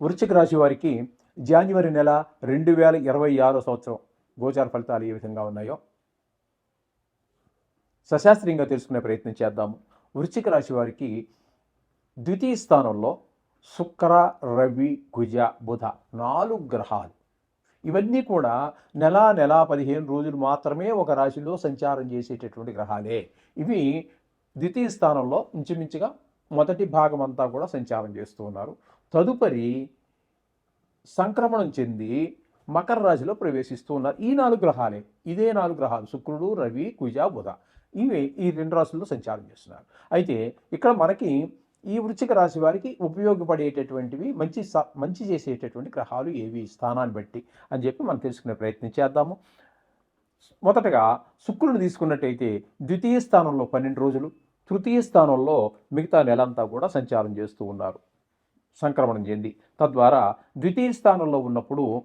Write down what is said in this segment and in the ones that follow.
వృశ్చిక రాశి వారికి జాన్యువరి నెల రెండు వేల ఇరవై ఆరో సంవత్సరం గోచార ఫలితాలు ఏ విధంగా ఉన్నాయో సశాస్త్రీయంగా తెలుసుకునే ప్రయత్నం చేద్దాము. వృశ్చిక రాశి వారికి ద్వితీయ స్థానంలో శుక్ర రవి కుజ బుధ నాలుగు గ్రహాలు. ఇవన్నీ కూడా నెల నెల పదిహేను రోజులు మాత్రమే ఒక రాశిలో సంచారం చేసేటటువంటి గ్రహాలే. ఇవి ద్వితీయ స్థానంలో ఇంచుమించుగా మొదటి భాగం అంతా కూడా సంచారం చేస్తూ ఉన్నారు. తదుపరి సంక్రమణం చెంది మకర రాశిలో ప్రవేశిస్తూ ఉన్నారు. ఈ నాలుగు గ్రహాలే. ఇదే నాలుగు గ్రహాలు. శుక్రుడు రవి కుజ బుధ. ఇవి ఈ రెండు రాశుల్లో సంచారం చేస్తున్నారు. అయితే ఇక్కడ మనకి ఈ వృచ్చిక రాశి వారికి ఉపయోగపడేటటువంటివి మంచి స- మంచి చేసేటటువంటి గ్రహాలు ఏవి? స్థానాన్ని బట్టి అని చెప్పి మనం తెలుసుకునే ప్రయత్నం చేద్దాము. మొదటగా శుక్రుని తీసుకున్నట్టయితే ద్వితీయ స్థానంలో పన్నెండు రోజులు తృతీయ స్థానంలో మిగతా నెలంతా కూడా సంచారం చేస్తూ ఉన్నారు. సంక్రమణం చెంది. తద్వారా ద్వితీయ స్థానంలో ఉన్నప్పుడు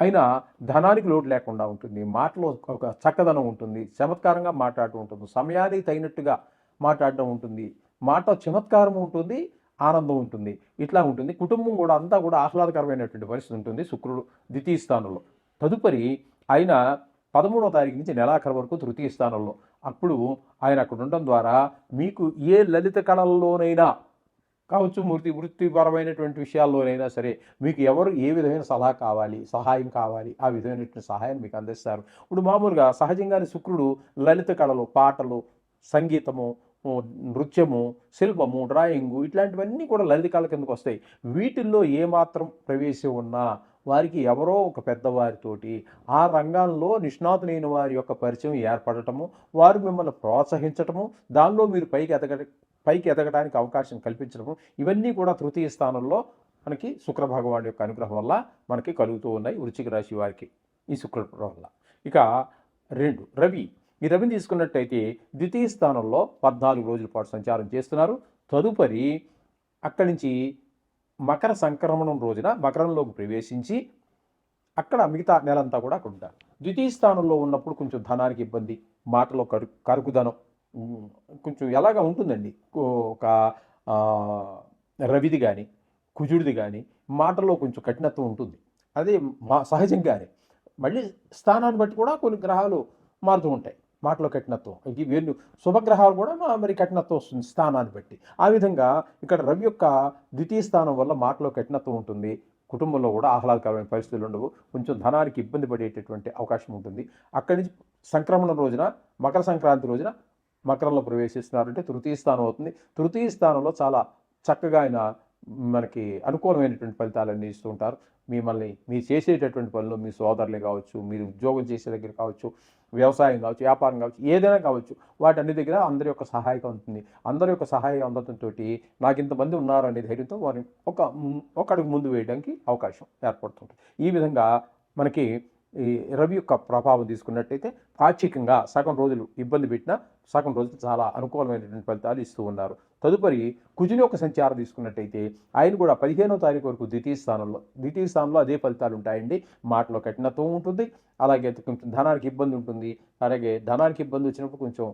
అయినా ధనానికి లోటు లేకుండా ఉంటుంది. మాటలో ఒక చక్కదనం ఉంటుంది. చమత్కారంగా మాట్లాడటం ఉంటుంది. సమయానికి తగినట్టుగా మాట్లాడటం ఉంటుంది. మాట చమత్కారం ఉంటుంది. ఆనందం ఉంటుంది. ఇట్లా ఉంటుంది. కుటుంబం కూడా అంతా కూడా ఆహ్లాదకరమైనటువంటి పరిస్థితి ఉంటుంది శుక్రుడు ద్వితీయ స్థానంలో. తదుపరి ఆయన పదమూడవ తారీఖు నుంచి నెలాఖరు వరకు తృతీయ స్థానంలో. అప్పుడు ఆయన అక్కడ ఉండడం ద్వారా మీకు ఏ లలిత కళల్లోనైనా కావచ్చు మృతి వృత్తిపరమైనటువంటి విషయాల్లోనైనా సరే మీకు ఎవరు ఏ విధమైన సలహా కావాలి సహాయం కావాలి ఆ విధమైనటువంటి సహాయం మీకు అందిస్తారు. ఇప్పుడు మామూలుగా సహజంగానే శుక్రుడు లలిత కళలు పాటలు సంగీతము నృత్యము శిల్పము డ్రాయింగు ఇట్లాంటివన్నీ కూడా లలిత కళ కిందకు వస్తాయి. వీటిల్లో ఏమాత్రం ప్రవేశం ఉన్నా వారికి ఎవరో ఒక పెద్దవారితోటి ఆ రంగంలో నిష్ణాతులైన వారి యొక్క పరిచయం ఏర్పడటము వారు మిమ్మల్ని ప్రోత్సహించటము దానిలో మీరు పైకి ఎదగ పైకి ఎదగడానికి అవకాశం కల్పించడము ఇవన్నీ కూడా తృతీయ స్థానంలో మనకి శుక్ర భగవాన్ యొక్క అనుగ్రహం వల్ల మనకి కలుగుతూ ఉన్నాయి వృశ్చిక రాశి వారికి ఈ శుక్రుడు వల్ల. ఇక రెండు రవి. ఈ రవిని తీసుకున్నట్టయితే ద్వితీయ స్థానంలో పద్నాలుగు రోజుల పాటు సంచారం చేస్తున్నారు. తదుపరి అక్కడి నుంచి మకర సంక్రమణం రోజున మకరంలోకి ప్రవేశించి అక్కడ మిగతా నెలంతా కూడా అక్కడ ఉంటారు. ద్వితీయ స్థానంలో ఉన్నప్పుడు కొంచెం ధనానికి ఇబ్బంది మాటలో కరు కరుకుదనం కొంచెం ఎలాగా ఉంటుందండి? ఒక రవిది కానీ కుజుడిది కానీ మాటలో కొంచెం కఠినత్వం ఉంటుంది. అదే మా సహజంగానే. మళ్ళీ స్థానాన్ని బట్టి కూడా కొన్ని గ్రహాలు మారుతూ ఉంటాయి. మాటలో కఠినత్వం. ఇది వీళ్ళు శుభగ్రహాలు కూడా మా- మరి కఠినత్వం వస్తుంది స్థానాన్ని బట్టి. ఆ విధంగా ఇక్కడ రవి యొక్క ద్వితీయ స్థానం వల్ల మాటలో కఠినత్వం ఉంటుంది. కుటుంబంలో కూడా ఆహ్లాదకరమైన పరిస్థితులు ఉండవు. కొంచెం ధనానికి ఇబ్బంది పడేటటువంటి అవకాశం ఉంటుంది. అక్కడి నుంచి సంక్రమణ రోజున మకర సంక్రాంతి రోజున మకరంలో ప్రవేశిస్తున్నారంటే తృతీయ స్థానం అవుతుంది. తృతీయ స్థానంలో చాలా చక్కగా ఆయన మనకి అనుకూలమైనటువంటి ఫలితాలన్నీ ఇస్తూ ఉంటారు. మిమ్మల్ని మీరు చేసేటటువంటి పనులు మీ సోదరులే కావచ్చు మీరు ఉద్యోగం చేసే దగ్గర కావచ్చు వ్యవసాయం కావచ్చు వ్యాపారం కావచ్చు ఏదైనా కావచ్చు వాటన్ని దగ్గర అందరి యొక్క సహాయకం ఉంటుంది. అందరి యొక్క సహాయం అందడంతో నాకు ఇంతమంది ఉన్నారు అనే ధైర్యంతో వారిని ఒక ఒక అడుగు ముందు వేయడానికి అవకాశం ఏర్పడుతుంది ఈ విధంగా మనకి ఈ రవి యొక్క ప్రభావం తీసుకున్నట్టయితే పాక్షికంగా సగం రోజులు ఇబ్బంది పెట్టినా సగం రోజులు చాలా అనుకూలమైనటువంటి ఫలితాలు ఇస్తూ ఉన్నారు. తదుపరి కుజుని యొక్క సంచారం తీసుకున్నట్టయితే ఆయన కూడా పదిహేనో తారీఖు వరకు ద్వితీయ స్థానంలో ద్వితీయ స్థానంలో అదే ఫలితాలు ఉంటాయండి. మాటలో కఠినత్వం ఉంటుంది అలాగే కొంచెం ధనానికి ఇబ్బంది ఉంటుంది. అలాగే ధనానికి ఇబ్బంది వచ్చినప్పుడు కొంచెం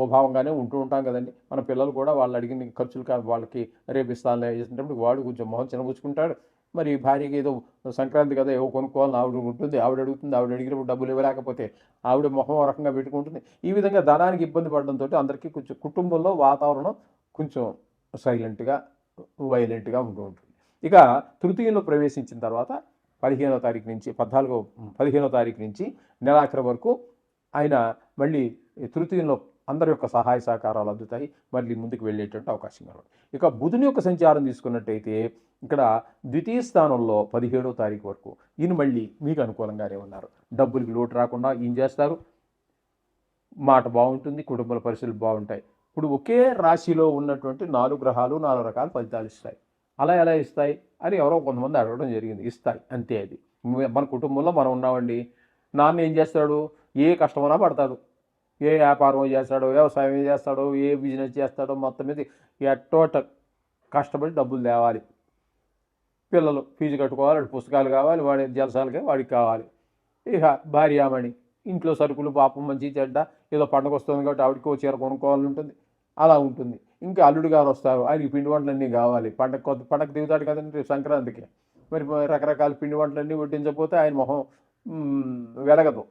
ముభావంగానే ఉంటూ ఉంటాం కదండి. మన పిల్లలు కూడా వాళ్ళు అడిగిన ఖర్చులు కానీ వాళ్ళకి రేపు ఇస్తానులే చేసినప్పుడు వాడు కొంచెం మొహం చిన్నపుచ్చుకుంటాడు మరి భార్యకి ఏదో సంక్రాంతి కదా ఏవో కొనుక్కోవాలని ఆవిడ ఉంటుంది. ఆవిడ అడుగుతుంది ఆవిడ అడిగినప్పుడు డబ్బులు ఇవ్వలేకపోతే ఆవిడ మొహం రకంగా పెట్టుకుంటుంది. ఈ విధంగా ధనానికి ఇబ్బంది పడడంతో అందరికీ కొంచెం కుటుంబంలో వాతావరణం కొంచెం సైలెంట్గా వైలెంట్గా ఉంటూ ఉంటుంది. ఇక తృతీయంలో ప్రవేశించిన తర్వాత పదిహేనో తారీఖు నుంచి పద్నాలుగో పదిహేనో తారీఖు నుంచి నెలాఖరు వరకు ఆయన మళ్ళీ తృతీయంలో అందరి యొక్క సహాయ సహకారాలు అందుతాయి. మళ్ళీ ముందుకు వెళ్ళేటువంటి అవకాశం కలదు ఇక బుధుని యొక్క సంచారం తీసుకున్నట్టయితే ఇక్కడ ద్వితీయ స్థానంలో పదిహేడో తారీఖు వరకు ఈయన మళ్ళీ మీకు అనుకూలంగానే ఉన్నారు. డబ్బులకి లోటు రాకుండా ఏం చేస్తారు? మాట బాగుంటుంది కుటుంబ పరిస్థితులు బాగుంటాయి. ఇప్పుడు ఒకే రాశిలో ఉన్నటువంటి నాలుగు గ్రహాలు నాలుగు రకాల ఫలితాలు ఇస్తాయి. అలా ఎలా ఇస్తాయి? అని ఎవరో కొంతమంది అడగడం జరిగింది. ఇస్తాయి. అంతే అది. మన కుటుంబంలో మనం ఉన్నామండి. నాన్న ఏం చేస్తాడు? ఏ కష్టమైనా పడతాడు. ఏ వ్యాపారం చేస్తాడో వ్యవసాయం చేస్తాడో ఏ బిజినెస్ చేస్తాడో మొత్తం మీద ఎట్టోట కష్టపడి డబ్బులు తేవాలి. పిల్లలు ఫీజు కట్టుకోవాలి వాడి పుస్తకాలు కావాలి వాడి జలసాలకి వాడికి కావాలి. ఇక భార్యామణి ఇంట్లో సరుకులు పాపం మంచి చెడ్డ ఏదో పండగ వస్తుంది కాబట్టి ఆవిడకి ఓ చీర కొనుక్కోవాలని ఉంటుంది అలా ఉంటుంది. ఇంకా అల్లుడు గారు వస్తారు ఆయనకి పిండి వంటలన్నీ కావాలి. పండగ కొత్త పండగ దిగుతాడు కదండి సంక్రాంతికి. మరి రకరకాల పిండి వంటలన్నీ వడ్డించకపోతే ఆయన మొహం వెలగదు.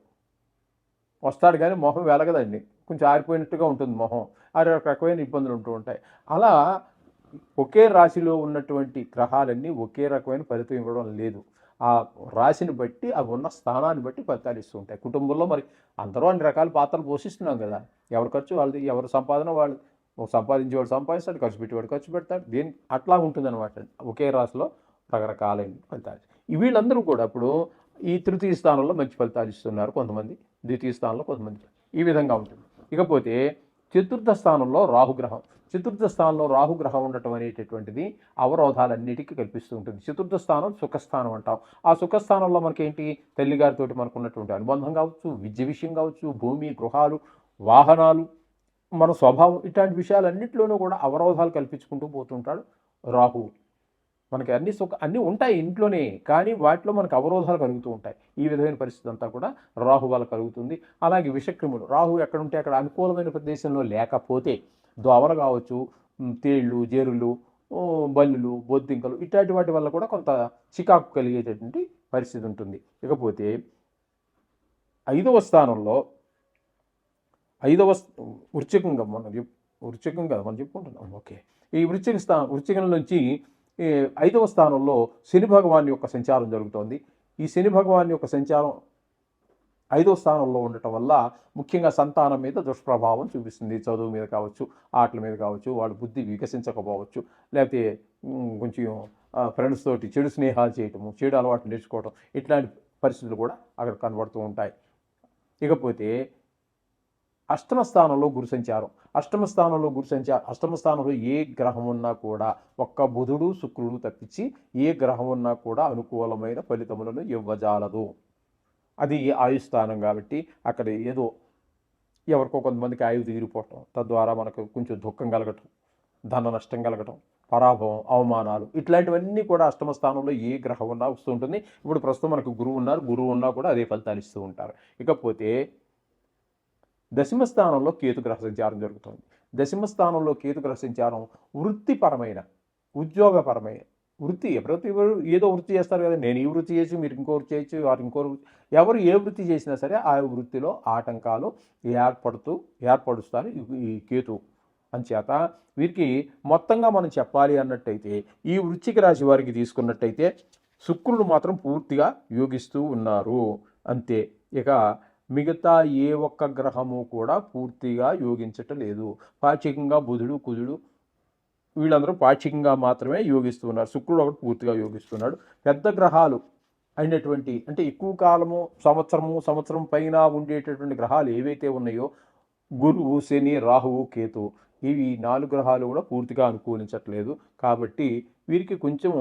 వస్తాడు కానీ మొహం వెలగదండి. కొంచెం ఆరిపోయినట్టుగా ఉంటుంది మొహం. ఆ రకమైన ఇబ్బందులు ఉంటూ ఉంటాయి. అలా ఒకే రాశిలో ఉన్నటువంటి గ్రహాలన్నీ ఒకే రకమైన ఫలితం ఇవ్వడం లేదు. ఆ రాశిని బట్టి అవి ఉన్న స్థానాన్ని బట్టి ఫలితాలు ఇస్తూ ఉంటాయి. కుటుంబంలో మరి అందరూ అన్ని రకాల పాత్రలు పోషిస్తున్నాం కదా. ఎవరి ఖర్చు వాళ్ళది ఎవరి సంపాదన వాళ్ళు ఒక సంపాదించేవాడు సంపాదిస్తాడు ఖర్చు పెట్టేవాడు ఖర్చు పెడతాడు. దీని అట్లా ఉంటుందన్నమాట. ఒకే రాశిలో రకరకాలైన ఫలితాలు. వీళ్ళందరూ కూడా ఇప్పుడు ఈ తృతీయ స్థానంలో మంచి ఫలితాలు ఇస్తున్నారు కొంతమంది. ద్వితీయ స్థానంలో కొంతమంది ఈ విధంగా ఉంటుంది. ఇకపోతే చతుర్థ స్థానంలో రాహుగ్రహం. చతుర్థ స్థానంలో రాహుగ్రహం ఉండటం అనేటటువంటిది అవరోధాలన్నిటికీ కల్పిస్తూ ఉంటుంది. చతుర్థ స్థానం సుఖస్థానం అంటాం. ఆ సుఖస్థానంలో మనకేంటి? తల్లిగారితో మనకు ఉన్నటువంటి అనుబంధం కావచ్చు విద్య విషయం కావచ్చు భూమి గృహాలు వాహనాలు మన స్వభావం ఇట్లాంటి విషయాలన్నింటిలోనూ కూడా అవరోధాలు కల్పించుకుంటూ పోతుంటాడు రాహువు మనకి అన్ని సుఖ అన్నీ ఉంటాయి ఇంట్లోనే కానీ వాటిలో మనకు అవరోధాలు కలుగుతూ ఉంటాయి. ఈ విధమైన పరిస్థితి అంతా కూడా రాహు వల్ల కలుగుతుంది. అలాగే విషక్రిములు. రాహు ఎక్కడుంటే అక్కడ అనుకూలమైన ప్రదేశంలో లేకపోతే దోవలు కావచ్చు తేళ్ళు జేరులు బల్లులు బొద్దింకలు ఇట్లాంటి వాటి వల్ల కూడా కొంత చికాకు కలిగేటటువంటి పరిస్థితి ఉంటుంది. ఇకపోతే ఐదవ స్థానంలో ఐదవ వృచ్చికంగా మనం చెప్ కదా మనం చెప్పుకుంటున్నాం. ఓకే. ఈ వృచ్చిక స్థా వృచ్చికం నుంచి ఐదవ స్థానంలో శని భగవాన్ యొక్క సంచారం జరుగుతోంది. ఈ శని భగవాన్ యొక్క సంచారం ఐదవ స్థానంలో ఉండటం వల్ల ముఖ్యంగా సంతానం మీద దుష్ప్రభావం చూపిస్తుంది. చదువు మీద కావచ్చు ఆటల మీద కావచ్చు వాళ్ళ బుద్ధి వికసించకపోవచ్చు లేకపోతే కొంచెం ఫ్రెండ్స్ తోటి చెడు స్నేహాలు చేయటము చెడు అలవాటు నేర్చుకోవటం ఇట్లాంటి పరిస్థితులు కూడా అక్కడ కనబడుతూ ఉంటాయి. ఇకపోతే అష్టమ స్థానంలో గురు సంచారం అష్టమ స్థానంలో గురు సంచారం అష్టమ స్థానంలో ఏ గ్రహం ఉన్నా కూడా ఒక్క బుధుడు శుక్రుడు తప్పించి ఏ గ్రహం ఉన్నా కూడా అనుకూలమైన ఫలితములను ఇవ్వజాలదు. అది ఆయుస్థానం కాబట్టి అక్కడ ఏదో ఎవరికో కొంతమందికి ఆయువు తీరిపోవటం తద్వారా మనకు కొంచెం దుఃఖం కలగటం ధన నష్టం కలగటం పరాభవం అవమానాలు ఇట్లాంటివన్నీ కూడా అష్టమ స్థానంలో ఏ గ్రహం ఉన్నా వస్తూ ఉంటుంది. ఇప్పుడు ప్రస్తుతం మనకు గురువు ఉన్నారు. గురువు ఉన్నా కూడా అదే ఫలితాలు ఇస్తూ ఉంటారు. ఇకపోతే దశమ స్థానంలో కేతు సంచారం జరుగుతుంది. దశమ స్థానంలో కేతు సంచారం వృత్తిపరమైన ఉద్యోగపరమైన వృత్తి ప్రతి ఏదో వృత్తి చేస్తారు కదా నేను ఈ వృత్తి చేసి మీరు ఇంకో వృత్తి చేయొచ్చు వారు ఇంకో ఎవరు ఏ వృత్తి చేసినా సరే ఆ వృత్తిలో ఆటంకాలు ఏర్పడుతూ ఏర్పడుస్తారు ఈ- కేతు అంచేత. వీరికి మొత్తంగా మనం చెప్పాలి అన్నట్టయితే ఈ వృత్తికి రాశి వారికి తీసుకున్నట్టయితే శుక్రుడు మాత్రం పూర్తిగా యోగిస్తూ ఉన్నారు. అంతే. ఇక మిగతా ఏ ఒక్క గ్రహము కూడా పూర్తిగా యోగించటం లేదు. పాక్షికంగా బుధుడు కుజుడు వీళ్ళందరూ పాక్షికంగా మాత్రమే యోగిస్తున్నారు. శుక్రుడు ఒకటి పూర్తిగా యోగిస్తున్నాడు. పెద్ద గ్రహాలు అయినటువంటి అంటే ఎక్కువ కాలము సంవత్సరము సంవత్సరం పైన ఉండేటటువంటి గ్రహాలు ఏవైతే ఉన్నాయో గురువు శని రాహువు కేతు ఇవి నాలుగు గ్రహాలు కూడా పూర్తిగా అనుకూలించట్లేదు. కాబట్టి వీరికి కొంచెం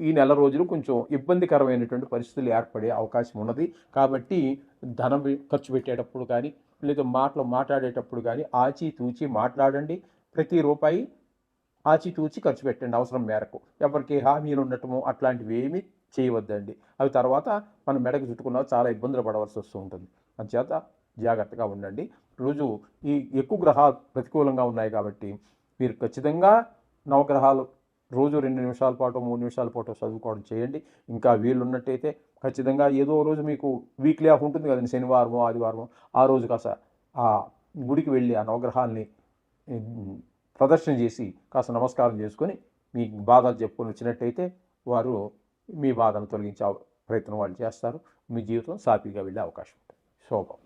ఈ నెల రోజులు కొంచెం ఇబ్బందికరమైనటువంటి పరిస్థితులు ఏర్పడే అవకాశం ఉన్నది. కాబట్టి ధనం ఖర్చు పెట్టేటప్పుడు కానీ లేదా మాటలు మాట్లాడేటప్పుడు కానీ ఆచితూచి మాట్లాడండి. ప్రతి రూపాయి ఆచితూచి ఖర్చు పెట్టండి అవసరం మేరకు. ఎవరికి హామీలు ఉండటము అట్లాంటివి ఏమీ చేయవద్దండి. అవి తర్వాత మనం మెడకు చుట్టుకున్నా చాలా ఇబ్బందులు పడవలసి వస్తూ ఉంటుంది. అందుచేత జాగ్రత్తగా ఉండండి. రోజు ఈ ఎక్కువ గ్రహాలు ప్రతికూలంగా ఉన్నాయి కాబట్టి మీరు ఖచ్చితంగా నవగ్రహాలు రోజు రెండు నిమిషాల పాటు మూడు నిమిషాల పాటు చదువుకోవడం చేయండి. ఇంకా వీలున్నట్టయితే ఖచ్చితంగా ఏదో రోజు మీకు వీక్లీ ఆఫ్ ఉంటుంది కదండి శనివారమో ఆదివారమో ఆ రోజు కాస్త ఆ గుడికి వెళ్ళి ఆ నవగ్రహాల్ని ప్రదర్శన చేసి కాస్త నమస్కారం చేసుకొని మీ బాధలు చెప్పుకొని వచ్చినట్టయితే వారు మీ బాధను తొలగించే ప్రయత్నం వాళ్ళు చేస్తారు. మీ జీవితం సాఫీగా వెళ్ళే అవకాశం ఉంటుంది. శోభం.